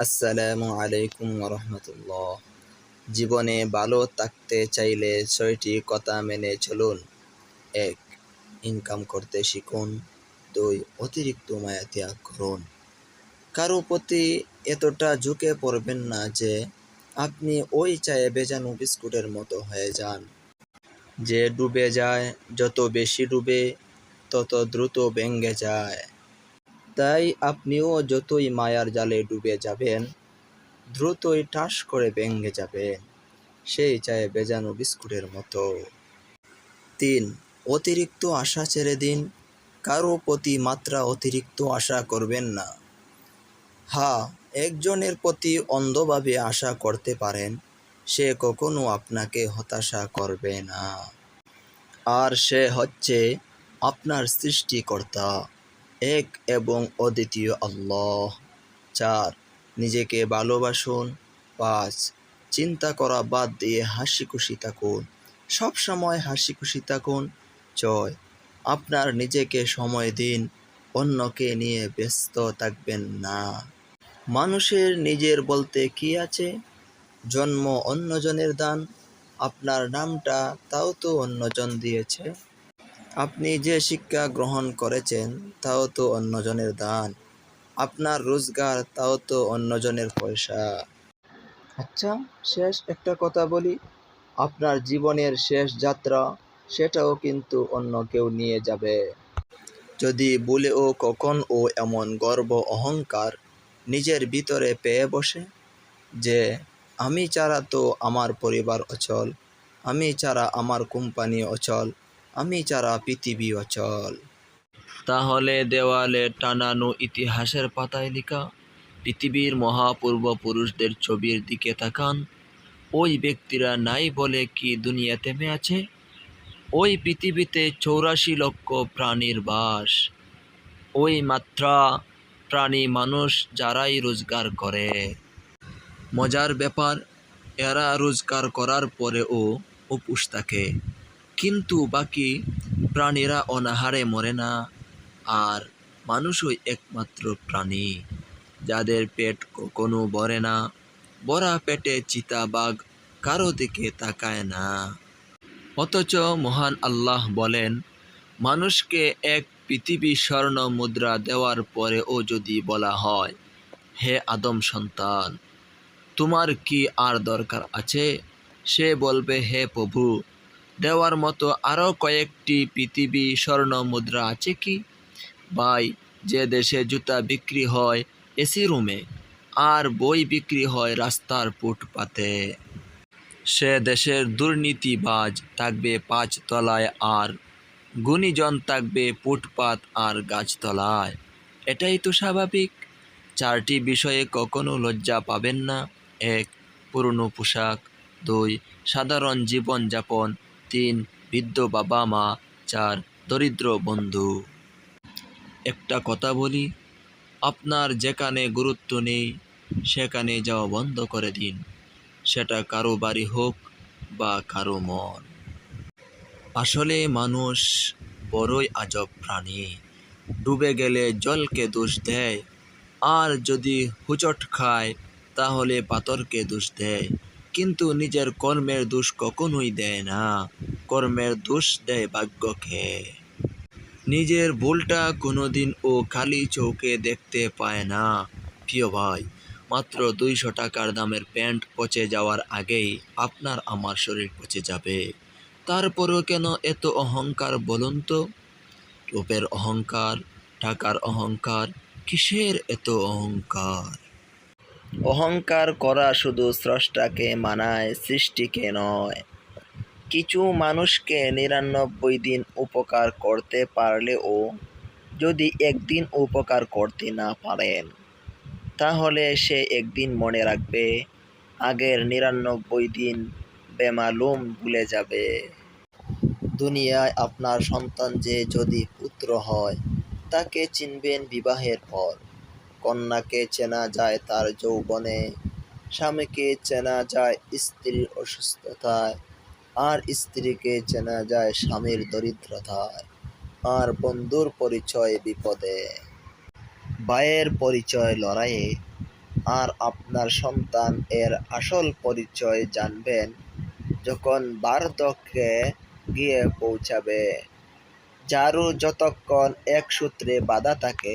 আসসালামু আলাইকুম রহমতুল্লাহ জীবনে ভালো থাকতে চাইলে ছয়টি কথা মেনে চলুন। এক ইনকাম করতে শিখুন। দুই, অতিরিক্ত মায়া ত্যাগ করুন। কারও প্রতি এতটা ঝুঁকে পড়বেন না যে আপনি ওই চায়ে বেজানো বিস্কুটের মতো হয়ে যান। যে ডুবে যায়, যত বেশি ডুবে, তত দ্রুত ভেঙে যায়। তাই আপনিও যতই মায়ার জালে ডুবে যাবেন, দ্রুতই ঠাস করে ভেঙে যাবেন। সেই চায়ে বেজানো বিস্কুটের মতো। তিন, অতিরিক্ত আশা ছেড়ে দিন। কারও প্রতি মাত্রা অতিরিক্ত আশা করবেন না। হা, একজনের প্রতি অন্ধভাবে আশা করতে পারেন, সে কখনো আপনাকে হতাশা করবে না। আর সে হচ্ছে আপনার সৃষ্টিকর্তা। এক এবং অদ্বিতীয় আল্লাহ। চার, নিজেকে ভালোবাসুন। পাঁচ, চিন্তা করা বাদ দিয়ে হাসি খুশি থাকুন। সব সময় হাসি খুশি থাকুন। ছয়, আপনার নিজেকে সময় দিন। অন্যকে নিয়ে ব্যস্ত থাকবেন না। মানুষের নিজের বলতে কি আছে? জন্ম অন্যজনের দান। আপনার নামটা তাও তো অন্যজন দিয়েছে। আপনি যে শিক্ষা গ্রহণ করেছেন, তাও তো অন্যজনের দান। আপনার রোজগার, তাও তো অন্যজনের পয়সা। আচ্ছা শেষ একটা কথা বলি। আপনার জীবনের শেষ যাত্রা, সেটাও কিন্তু অন্য কেউ নিয়ে যাবে। যদি বলেও কখন ও এমন গর্ব অহংকার নিজের ভিতরে পেয়ে বসে, যে, আমি ছাড়া তো আমার পরিবার অচল, আমি ছাড়া আমার কোম্পানি অচল আমি ছাড়া পৃথিবী অচল। তাহলে দেওয়ালে টানানো ইতিহাসের পাতায় লেখা, পৃথিবীর মহাপূর্বপুরুষদের ছবির দিকে তাকান। ওই ব্যক্তিরা নাই বলে কি দুনিয়া থেমে আছে? ওই পৃথিবীতে চৌরাশি লক্ষ প্রাণীর বাস। ওই মাত্রা প্রাণী মানুষ যারাই রোজগার করে। মজার ব্যাপার, এরা রোজগার করার পরেও উপোস থাকে। কিন্তু বাকি প্রাণীরা অনাহারে মরে না, আর মানুষই একমাত্র প্রাণী। যাদের পেট কখনো ভরে না বরা পেটে চিতাবাঘ কারও দিকে তাকায় না। অথচ মহান আল্লাহ বলেন, মানুষকে এক পৃথিবী স্বর্ণ মুদ্রা দেওয়ার পরেও যদি বলা হয়, হে আদম সন্তান, তোমার কি আর দরকার আছে? সে বলবে, হে প্রভু দেওয়ার মতো আরও কয়েকটি পৃথিবী স্বর্ণ মুদ্রা আছে কি? ভাই, যে দেশে জুতা বিক্রি হয় এসি রুমে, আর বই বিক্রি হয় রাস্তার ফুটপাতে। সে দেশের দুর্নীতিবাজ থাকবে পাঁচ তলায় আর গুণীজন থাকবে ফুটপাত আর গাছতলায়। এটাই তো স্বাভাবিক। চারটি বিষয়ে কখনো লজ্জা পাবেন না। এক, পুরনো পোশাক। দুই, সাধারণ জীবনযাপন। তিন বৃদ্ধ বাবা, মা, চার দরিদ্র বন্ধু। একটা কথা বলি, আপনার যেখানে গুরুত্ব নেই, সেখানে যাওয়া বন্ধ করে দিন। সেটা কারও বাড়ি হোক বা কারও মন। আসলে মানুষ বড়ই আজব প্রাণী। ডুবে গেলে জলকে দোষ দেয়, আর যদি হুচট খায়, তাহলে পাথরকে দোষ দেয়। কিন্তু নিজের কর্মের দোষ কখনোই দেয় না। কর্মের দোষ দেয় ভাগ্যকে। নিজের ভুলটা কোনোদিন ও খালি চৌকে দেখতে পায় না। প্রিয় ভাই, মাত্র দুইশো টাকার দামের প্যান্ট পচে যাওয়ার আগেই আপনার আমার শরীর পচে যাবে। তারপরেও কেন এত অহংকার বলুন তো? রূপের অহংকার, টাকার অহংকার, কিসের এত অহংকার? অহংকার করা শুধু স্রষ্টাকে মানায়, সৃষ্টিকে নয়। কিছু মানুষকে নিরানব্বই দিন উপকার করতে পারলেও যদি একদিন উপকার করতে না পারেন, তাহলে সে একদিন মনে রাখবে, আগের নিরানব্বই দিন বেমালুম ভুলে যাবে। দুনিয়ায় আপনার সন্তান যে যদি পুত্র হয়, তাকে চিনবেন বিবাহের পর। কন্যাকে চেনা যায় তার যৌবনে, স্বামীকে চেনা যায় স্ত্রীর অসুস্থতায়, আর স্ত্রীকে চেনা যায় স্বামীর দরিদ্রতায়, আর বন্ধুর পরিচয় বিপদে। ভাইয়ের পরিচয় লড়াইয়ে, আর আপনার সন্তান এর আসল পরিচয় জানবেন যখন বার্ধক্যে গিয়ে পৌঁছাবে। ঝাড়ু যতক্ষণ এক সূত্রে বাঁধা থাকে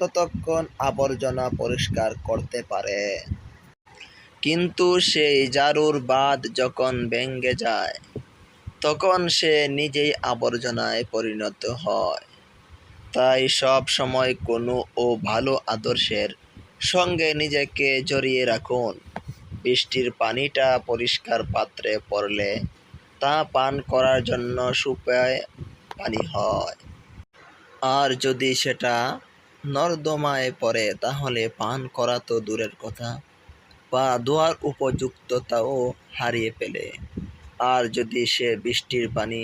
ততক্ষণ আবর্জনা পরিষ্কার করতে পারে। কিন্তু সেই ঝাড়ুর বাঁধ যখন ভেঙে যায়, তখন সে নিজেই আবর্জনায় পরিণত হয়। তাই সব সময় কোনো ও ভালো আদর্শের সঙ্গে নিজেকে জড়িয়ে রাখুন। বৃষ্টির পানিটা পরিষ্কার পাত্রে পড়লে তা পান করার জন্য সুপায় পানি হয়। আর যদি সেটা নর্দমায় পড়ে, তাহলে পান করা তো দূরের কথা। বা দোয়ার উপযুক্ততাও হারিয়ে ফেলে। আর যদি সে বৃষ্টির পানি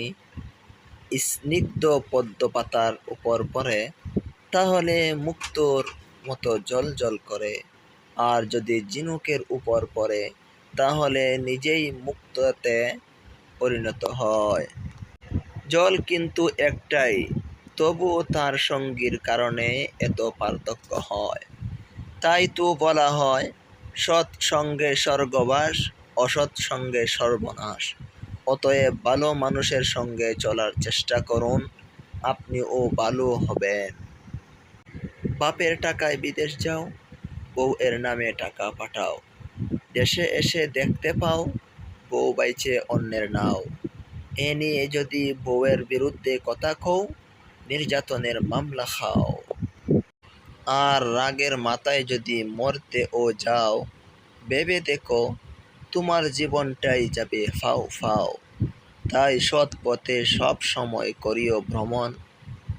স্নিগ্ধ পদ্ম পাতার উপর পড়ে, তাহলে মুক্তোর মতো জল জল করে। আর যদি ঝিনুকের উপর পড়ে, তাহলে নিজেই মুক্ততে পরিণত হয়। জল কিন্তু একটাই তবুও তার সঙ্গীর কারণে এত পার্থক্য হয়। তাই তো বলা হয়, সৎ সঙ্গে স্বর্গবাস, অসৎ সঙ্গে সর্বনাশ। অতএব ভালো মানুষের সঙ্গে চলার চেষ্টা করুন আপনিও ভালো হবেন। বাপের টাকায় বিদেশ যাও বউ এর নামে টাকা পাঠাও। দেশে এসে দেখতে পাও, বউ বাইছে অন্যের নাও। এ নিয়ে যদি বউয়ের বিরুদ্ধে কথা কও নির্যাতনের মামলা খাও। আর রাগের মাথায় যদি মরতে ও যাও, ভেবে দেখো তোমার জীবনটাই যাবে ফাও ফাও। তাই সৎ পথে সব সময় করিও ভ্রমণ।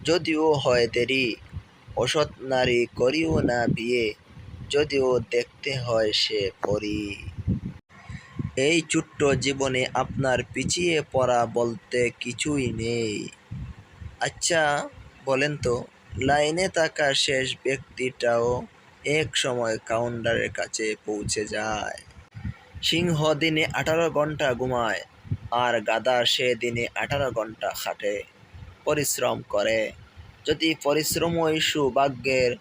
যদিও হয় দেরি, অসৎ নারী করিও না বিয়ে, যদিও দেখতে হয় সে পরি। এই ছোট্ট জীবনে আপনার পিছিয়ে পড়া বলতে কিছুই নেই। আচ্ছা বলেন তো, লাইনে থাকা শেষ ব্যক্তিটাও এক সময় কাউন্টারের কাছে পৌঁছে যায়। সিংহ দিনে আঠারো ঘণ্টা ঘুমায়, আর গাদা সে দিনে আঠারো ঘণ্টা খাটে। পরিশ্রম করে। যদি পরিশ্রমই সৌভাগ্যের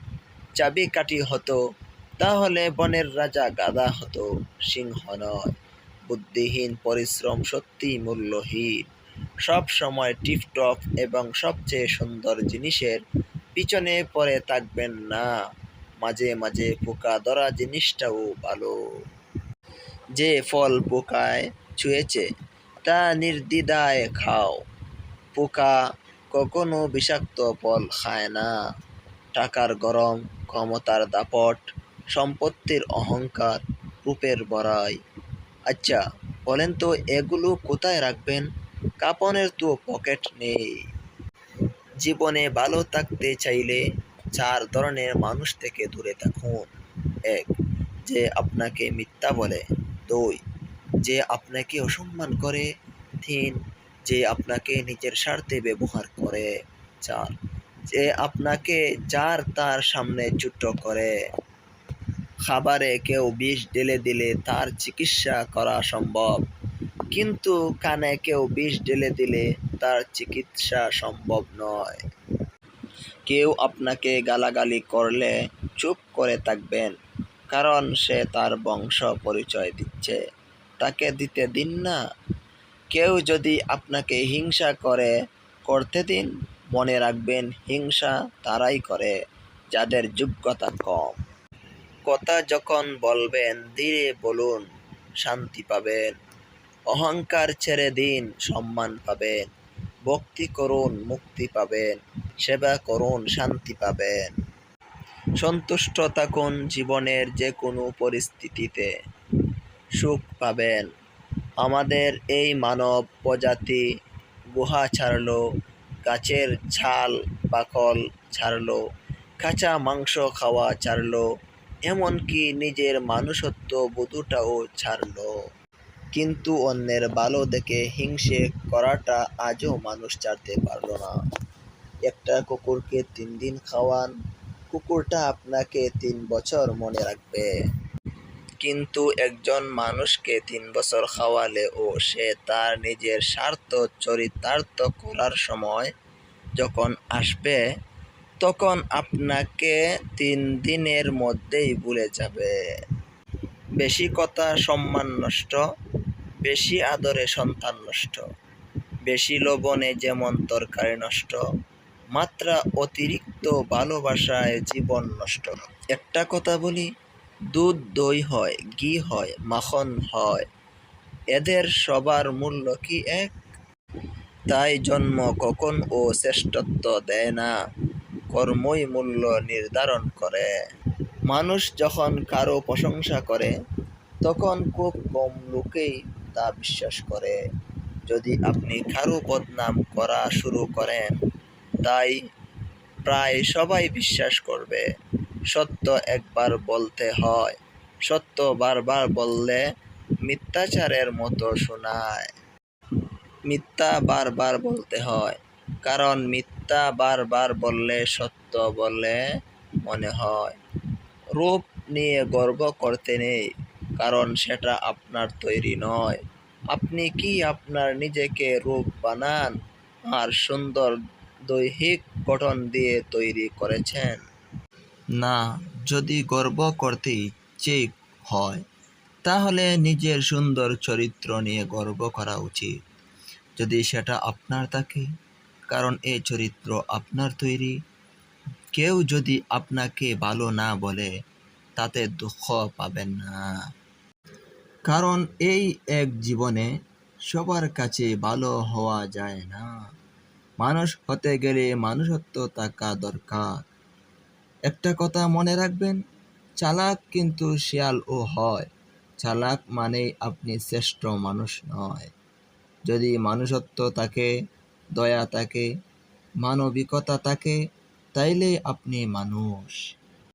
চাবিকাঠি হতো, তাহলে বনের রাজা গাদা হতো, সিংহ নয়। বুদ্ধিহীন পরিশ্রম সত্যি মূল্যহীন। সব সময় টিপটপ এবং সবচেয়ে সুন্দর জিনিসের পিছনে পড়ে থাকবেন না। মাঝে মাঝে পোকা ধরা জিনিসটাও ভালো। যে ফল পোকায় ছুঁয়েছে, তা নির্দ্বিধায় খাও। পোকা কখনো বিষাক্ত ফল খায় না। টাকার গরম, ক্ষমতার দাপট, সম্পত্তির অহংকার, রূপের বড়াই। আচ্ছা বলেন তো এগুলো কোথায় রাখবেন? কাপনের তো পকেট নেই। জীবনে ভালো থাকতে চাইলে চার ধরনের মানুষ থেকে দূরে থাকুন। এক, যে আপনাকে মিথ্যা বলে। দুই, যে আপনাকে অসম্মান করে। তিন, যে আপনাকে নিজের স্বার্থে ব্যবহার করে। চার, যে আপনাকে যার তার সামনে ছোট্ট করে। খাবারে কেউ বিষ ঢেলে দিলে তার চিকিৎসা করা সম্ভব। কিন্তু কানে কেউ বিষ ঢেলে দিলে তার চিকিৎসা সম্ভব নয়। কেউ আপনাকে গালাগালি করলে চুপ করে থাকবেন, কারণ সে তার বংশ পরিচয় দিচ্ছে। তাকে দিতে দিন না। কেউ যদি আপনাকে হিংসা করে, করতে দিন। মনে রাখবেন, হিংসা তারাই করে, যাদের যোগ্যতা কম। কথা যখন বলবেন, ধীরে বলুন, শান্তি পাবেন। অহংকার ছেড়ে দিন, সম্মান পাবেন। ভক্তি করুন, মুক্তি পাবেন। সেবা করুন, শান্তি পাবেন। সন্তুষ্ট থাকুন জীবনের যে কোনো পরিস্থিতিতে। সুখ পাবেন। আমাদের এই মানব প্রজাতি গুহা ছাড়লো, গাছের ছাল, বাকল ছাড়ল, কাঁচা মাংস খাওয়া ছাড়ল, এমনকি নিজের মানুষত্ব বোধটাও ছাড়লো। কিন্তু অন্যের ভালো দেখে হিংসে করাটা আজও মানুষ ছাড়তে পারল না। একটা কুকুরকে তিন দিন খাওয়ান, কুকুরটা আপনাকে তিন বছর মনে রাখবে। কিন্তু একজন মানুষকে তিন বছর খাওয়ালে ও সে তার নিজের স্বার্থ চরিতার্থ করার সময় যখন আসবে, তখন আপনাকে তিন দিনের মধ্যেই ভুলে যাবে। বেশি কথা সম্মান নষ্ট বেশি আদরে সন্তান নষ্ট, বেশি লবণে যেমন তরকারি নষ্ট, মাত্রা অতিরিক্ত ভালোবাসায় জীবন নষ্ট। একটা কথা বলি, দুধ, দই হয়, ঘি হয়, মাখন হয়, এদের সবার মূল্য কি এক? তাই জন্ম কখন ও শ্রেষ্ঠত্ব দেয় না, কর্মই মূল্য নির্ধারণ করে। মানুষ যখন কারও প্রশংসা করে, তখন খুব কম লোকেই তা বিশ্বাস করে। যদি আপনি কারও বদনাম করা শুরু করেন, তাই প্রায় সবাই বিশ্বাস করবে। সত্য একবার বলতে হয়, সত্য বারবার বললে মিথ্যাচারের মতো শোনায়। মিথ্যা বারবার বলতে হয়, কারণ মিথ্যা বারবার বললে সত্য বলে মনে হয়। রূপ নিয়ে গর্ব করতে নেই কারণ সেটা আপনার তৈরি নয়। আপনি কি আপনার নিজেকে রূপ বানান আর সুন্দর দৈহিক গঠন দিয়ে তৈরি করেছেন? না, যদি গর্ব করতে ইচ্ছে হয়, তাহলে নিজের সুন্দর চরিত্র নিয়ে গর্ব করা উচিত। যদি সেটা আপনার থাকে, কারণ এই চরিত্র আপনার তৈরি। কেউ যদি আপনাকে ভালো না বলে, তাতে দুঃখ পাবেন না। কারণ এই এক জীবনে সবার কাছে ভালো হওয়া যায় না। মানুষ হতে গেলে মানুষত্ব থাকা দরকার। একটা কথা মনে রাখবেন, চালাক কিন্তু শিয়ালও হয়। চালাক মানেই আপনি শ্রেষ্ঠ মানুষ নয়। যদি মানুষত্ব থাকে, দয়া থাকে, মানবিকতা থাকে, তাইলে আপনি মানুষ।